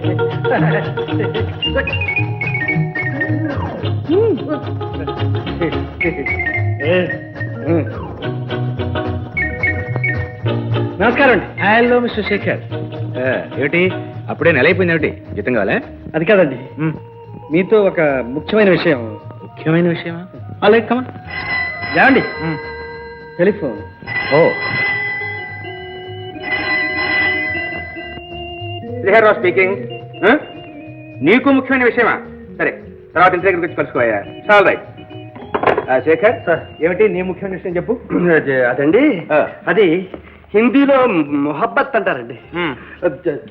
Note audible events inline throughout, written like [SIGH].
నమస్కారం అండి. Hello mister Shekhar ఏమిటి? అప్పుడే నెల అయిపోయింది ఏమిటి? జీతం కావాలా? అది కాదండి. మీతో ఒక ముఖ్యమైన విషయం. ముఖ్యమైన విషయమా? అలాగే కమా ఏమండి? టెలిఫోన్. ఓ. శ్రీహర్రావు స్పీకింగ్. నీకు ముఖ్యమైన విషయమా? సరే తర్వాత ఇంటి దగ్గరికి వచ్చి కలుసుకోయా చాలా రైట్ శేఖర్ సార్. ఏమిటి నీ ముఖ్యమైన విషయం చెప్పు. అదే- అదండి. అది హిందీలో మొహబ్బత్ అంటారండి.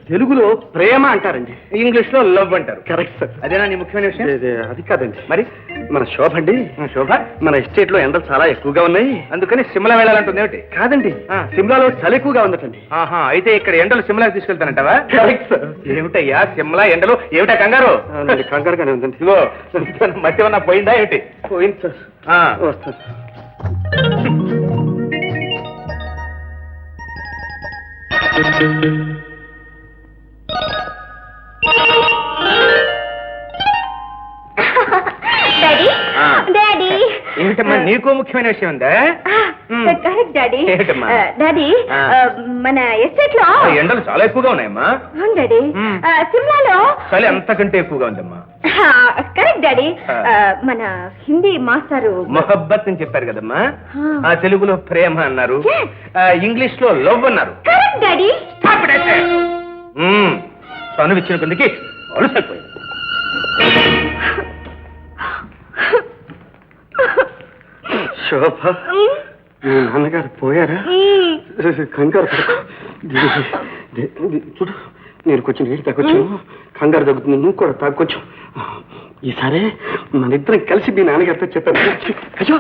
తెలుగులో ప్రేమ అంటారండి. ఇంగ్లీష్లో లవ్ అంటారు. Correct sir. అదేనా నీ ముఖ్యమైన విషయం? అదే- కాదండి. మరి? మన శోభ అండి. శోభ? మన ఎస్టేట్లో ఎండలు చాలా ఎక్కువగా ఉన్నాయి. అందుకని సిమ్లా వెళ్ళాలంటుంది ఏమిటి? కాదండి. సిమ్లాలో చలి ఎక్కువగా ఉందటండి. ఆహా అయితే ఇక్కడ ఎండలు సిమ్లాకి తీసుకెళ్తానంటావా? Correct sir. ఏమిటయ్యా సిమ్లా ఎండలు? ఏమిటా కంగారు? కంగారుగానే ఉందండి. ఇదిగో మధ్య ఉన్న పోయిందా ఏమిటి? పోయింది సార్. వస్తాను డాడీ ఆ. డాడీ ఏమిటమ్మా నీకు ముఖ్యమైన విషయం ఉందా. Correct daddy? ఆ, డాడీ ఆ. ఆ, మన ఎస్టేట్లో ఆ, ఎండలు చాలా ఎక్కువగా ఉన్నాయమ్మా అవును డాడీ. ఆ, సిమ్లాలో చలి అంతకంటే ఎక్కువగా ఉందమ్మా ఆ, డాడీ మన హిందీ మాస్టారు మొహబ్బత్ అని చెప్పారు కదమ్మా. ఆ. తెలుగులో ప్రేమ అన్నారు. ఇంగ్లీష్లో లవ్ అన్నారు. డాడీ. చనువు ఇచ్చిన కొందికి అలసైపోయింది శోభ. మ్. నాన్నగారు పోయారా. కంగారు చూడు. నేను కొంచెం నీళ్ళు తాగొచ్చు. కంగారు తగ్గుతుంది నువ్వు కూడా తాగొచ్చు. ఈసారి మన ఇద్దరం కలిసి మీ నాన్నగారితో చెప్పాను అయ్యో?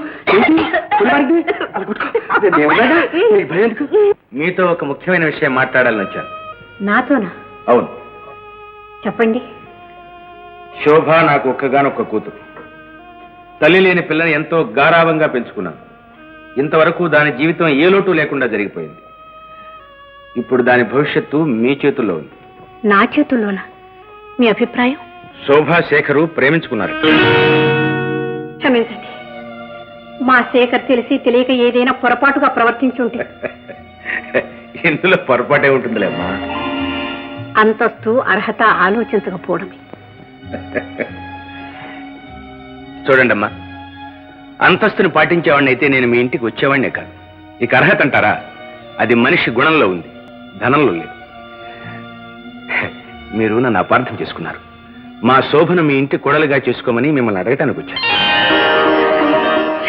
మీతో ఒక ముఖ్యమైన విషయం మాట్లాడాలని వచ్చాను. నాతోనా? అవును. చెప్పండి. శోభ నాకు ఒక్కగానొక్క కూతురు. తల్లి లేని పిల్లని ఎంతో గారాభంగా పెంచుకున్నాను. ఇంతవరకు దాని జీవితం ఏ లోటు లేకుండా జరిగిపోయింది. ఇప్పుడు దాని భవిష్యత్తు మీ చేతుల్లో ఉంది. నా చేతుల్లోనా? మీ అభిప్రాయం? శోభా శేఖరు ప్రేమించుకున్నారు. క్షమించండి. మా శేఖర్ తెలిసి తెలియక ఏదైనా పొరపాటుగా ప్రవర్తించుంటే. [LAUGHS] ఇందులో పొరపాటే ఉంటుందిలేమ్మా అంతస్తు అర్హత ఆలోచించకపోవడమే. [LAUGHS] చూడండమ్మా అంతస్తుని పాటించేవాడిని అయితే నేను మీ ఇంటికి వచ్చేవాడినే కాదు. ఇక అర్హత అంటారా? అది మనిషి గుణంలో ఉంది ధనంలో లేదు. మీరు నన్ను అపార్థం చేసుకున్నారు. మా శోభను మీ ఇంటి కొడలుగా చేసుకోమని మిమ్మల్ని అడగటానికి వచ్చాను.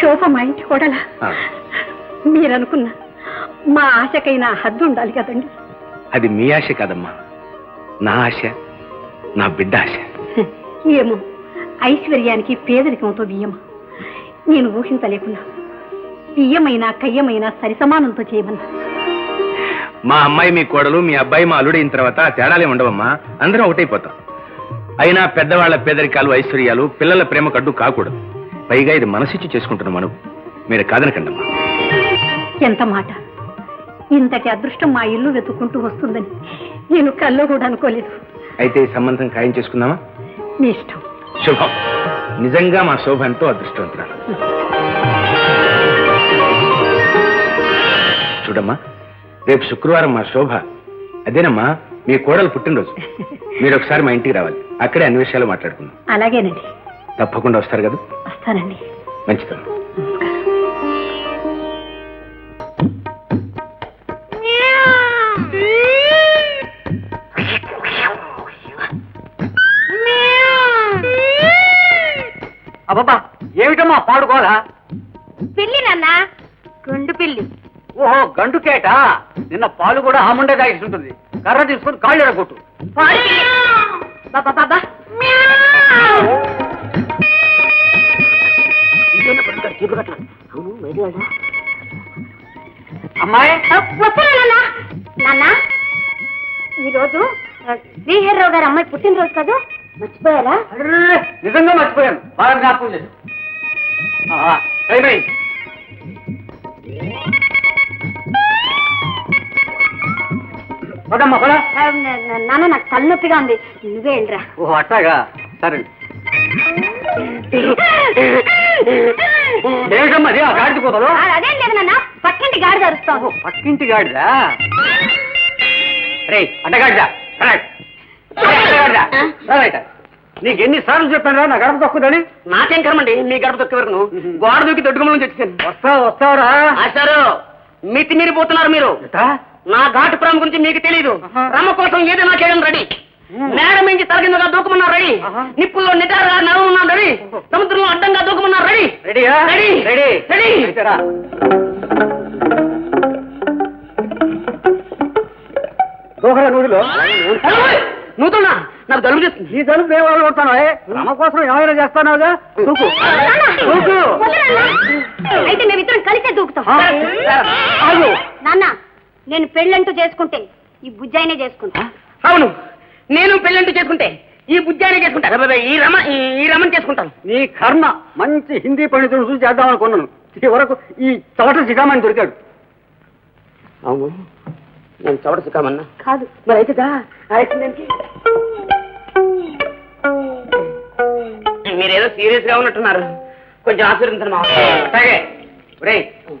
శోభ మా ఇంటి కూడలా? మీరనుకున్న మా ఆశకైనా హద్దు ఉండాలి కదండి. అది మీ ఆశ కాదమ్మా. నా ఆశ నా బిడ్డ ఆశ. ఏమో ఐశ్వర్యానికి పేదరికంతో బియ్యమా నేను ఊహించలేకున్నా. బియ్యమైనా కయ్యమైనా సరిసమానంతో చేయమన్నా. మా అమ్మాయి మీ కోడలు మీ అబ్బాయి మా అల్లుడైన తర్వాత తేడాలే ఉండవమ్మా. అందరం ఒకటైపోతాం. అయినా పెద్దవాళ్ళ పేదరికాలు ఐశ్వర్యాలు పిల్లల ప్రేమ కడ్డు కాకూడదు. పైగా ఇది మనసిచ్చి చేసుకుంటున్న మనం మీరు కాదనకండమ్మా. ఎంత మాట. ఇంతటి అదృష్టం మా ఇల్లు వెతుక్కుంటూ వస్తుందని నేను కల్లో కూడా అనుకోలేదు. అయితే ఈ సంబంధం ఖాయం చేసుకుందామా? మీ ఇష్టం. శుభం. నిజంగా మా శోభ ఎంతో అదృష్టవంతురాలు. చూడమ్మా. రేపు శుక్రవారం మా శోభ. అదేనమ్మా మీ కోడలు పుట్టినరోజు. [LAUGHS] మీరు ఒకసారి మా ఇంటికి రావాలి. అక్కడే అన్ని విషయాలు మాట్లాడుకుందాం. అలాగేనండి. తప్పకుండా వస్తారు కదా? వస్తానండి. మంచిదమ్మా అబ్బబ్బా ఏమిటమ్మా పాడుకోవాలా? పిల్లి నాన్న. గుండు పిల్లి. ఓహో గండుకేట నిన్న పాలు కూడా ఆ ముండే తాగేసి ఉంటుంది. కర్ర తీసుకొని కాళ్ళు ఎడగొట్టు అమ్మాయి? నాన్న. ఈరోజు శ్రీహర్రావు గారు అమ్మాయి పుట్టినరోజు కదా? మర్చిపోయారా? నిజంగా మర్చిపోయాను. బాగా జ్ఞాపకం లేదు పదమ్మా పద నాన్న నాకు తలనొప్పిగా ఉంది. నువ్వే వెళ్ళరా. ఓ అట్టాగా. సరే. ఏమిటమ్మా అది? ఆ గాడిద కూతలు? అదేం లేదు నాన్న. పక్కింటి గాడి జరుస్తాను ఓ, పక్కింటి గాడిదా? రే. అడ్డగాడిదా నీకు ఎన్ని సార్లు చెప్పాను నా గడప తొక్కుదని? నాకేం కర్మండి మీ గడప తొక్కే వరకు. గోడ దూకి దొడ్డుకుమ నుంచి వచ్చేసాను. వస్తావు వస్తావురా. ఆశారు మితి మీరిపోతున్నారు మీరు? నా ఘాటు ప్రేమ గురించి మీకు తెలియదు రమ్మ కోసం ఏదైనా చేయడం రెడీ. మేడ మించి తలకిందుగా దూకమన్నారు రెడీ. నిప్పుల్లో నిటారుగా నడవమన్నారు రెడీ. సముద్రంలో అడ్డంగా దూకమన్నారు రెడీ. రెడీ. రెడీ. రెడీ. నూడిలో నూతున్నా నాకు జలుబు చేస్తుంది. ఈ తలుపు దేవాలు కొడతాను రమ కోసం ఏమైనా దూకు. దూకు. అయితే మేమిద్దరం కలిసే దూకుతాం. నాన్న నేను పెళ్ళంటూ చేసుకుంటే ఈ బుజ్జాయినే చేసుకుంటా. అవును. నేను పెళ్ళంటూ చేసుకుంటే ఈ బుద్ధానే చేసుకుంటా. ఈ రమ ఈ- రమని చేసుకుంటాను. నీ కర్మ మంచి హిందీ పండితుడు చూసి చేద్దాం అనుకున్నాను ఈ వరకు ఈ చవట సిగామని దొరికాడు. అవును. నేను చవట సుఖమన్నా కాదు. మరి అయితే? మీరేదో సీరియస్గా ఉన్నట్టున్నారు. కొంచెం ఆశీర్వదించండి మా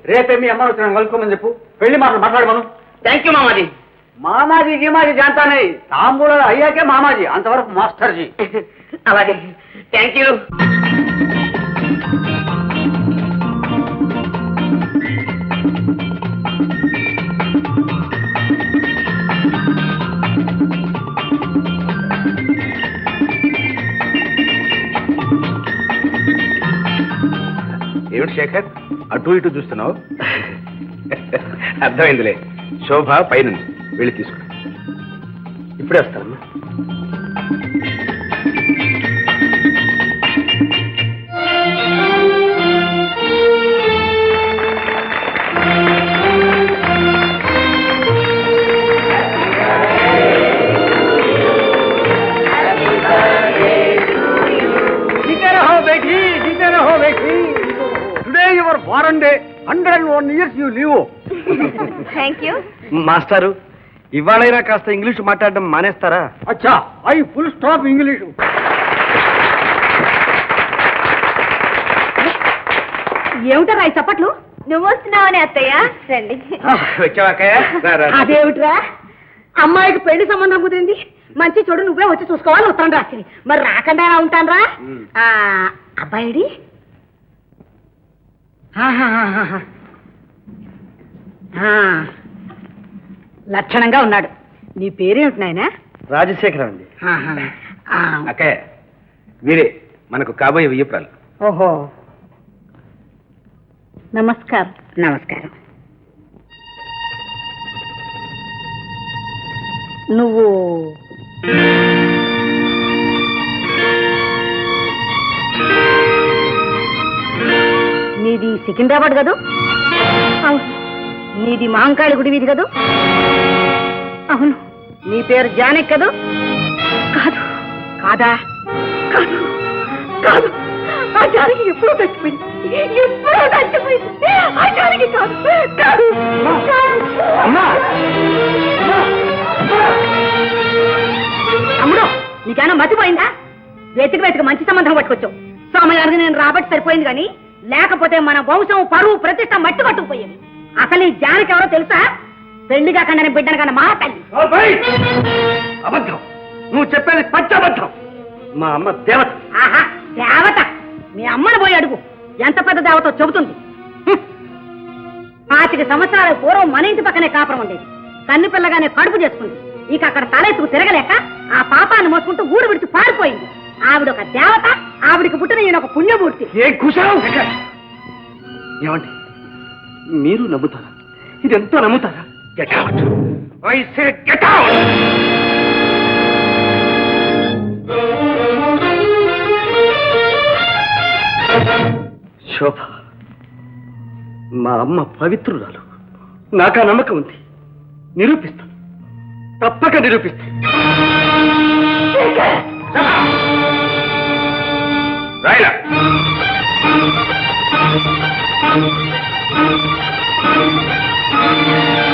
రేపే మీ అమ్మ వచ్చిన కలుసుకోమని చెప్పు. పెళ్ళి మాటలు మాట్లాడమను థ్యాంక్ యూ మామాజీ. మామాజీ గీమాజీ జాంతానే. తాంబూలాలు అయ్యాకే మామాజీ అంతవరకు మాస్టర్జీ. [LAUGHS] అలాగే. థ్యాంక్ యూ ఏమిటి శేఖర్? అటు ఇటు చూస్తున్నావు? [LAUGHS] అర్థమైందిలే. శోభ పైన వెళ్ళి తీసుకో. ఇప్పుడే వస్తానమ్మా. థ్యాంక్ యూ మాస్టారు ఇవాళైనా కాస్త ఇంగ్లీష్ మాట్లాడడం మానేస్తారా? అచ్చా ఐ ఫుల్ స్టాప్ ఇంగ్లీష్. ఏమిటరా ఈ చప్పట్లు? నువ్వు వస్తున్నావని అత్తయ్య? రండి. అదేమిట్రా? అమ్మాయికి పెళ్ళి సంబంధం కుదిరింది. మంచి చూడు నువ్వే వచ్చి చూసుకోవాలి ఉత్తరం రాసింది. మరి రాకుండా ఎలా ఉంటానరా. అబ్బాయిడి. ఆ, లక్షణంగా ఉన్నాడు. నీ పేరేమిటి నాయనా? రాజశేఖర్ అండి. అక్కయ్య వీరే మనకు కాబోయే వియ్యపురాలు. ఓహో. నమస్కారం. నమస్కారం. నువ్వు నీది సికింద్రాబాద్ కదూ? అవును. నీది మహంకాళి గుడి వీధి కదూ? అవును. నీ పేరు జానక్ కదూ? కాదు. కాదా? కాదు. కాదు. ఆ జానకి ఎప్పుడో చచ్చిపోయింది. ఎప్పుడో చచ్చిపోయింది. ఆ జానకి కాదు. కాదు. తమ్ముడు నీకేనా మతిపోయిందా వెతికి వెతికి మంచి సంబంధం పట్టుకొచ్చావు. సోమయానికి నేను రాబట్టి సరిపోయింది కానీ లేకపోతే మన వంశం పరువు ప్రతిష్ట మట్టి పట్టుకుపోయేది. అసలు ఈ జానకి ఎవరో తెలుసా? పెళ్ళిగా కండని బిడ్డను కన్నా మా తల్లి అబద్ధం. నువ్వు చెప్పేది పచ్చబద్ధం. మా అమ్మ దేవత. ఆహా దేవత. మీ అమ్మను పోయి అడుగు. ఎంత పెద్ద దేవతో చెబుతుంది. పాతిక సంవత్సరాల పూర్వం మన ఇంటి పక్కనే కాపురం ఉండేది. కన్ను పిల్లగానే కడుపు చేసుకుంది. ఇక అక్కడ తలెత్తుకు తిరగలేక ఆ పాపాన్ని మోసుకుంటూ ఊరు విడిచి పారిపోయింది. ఆవిడ ఒక దేవత ఆవిడికి పుట్టిన ఈయన ఒక పుణ్యమూర్తి. ఏ కుశలం! ఏమండి? మీరు నమ్ముతారా? ఇదెంతో నమ్ముతారా? Get out I say get out Shobha మా అమ్మ పవిత్రురాలు. నాకా నమ్మకం ఉంది. నిరూపిస్తాను. తప్పక నిరూపిస్తాను. రాయలా. Thank you.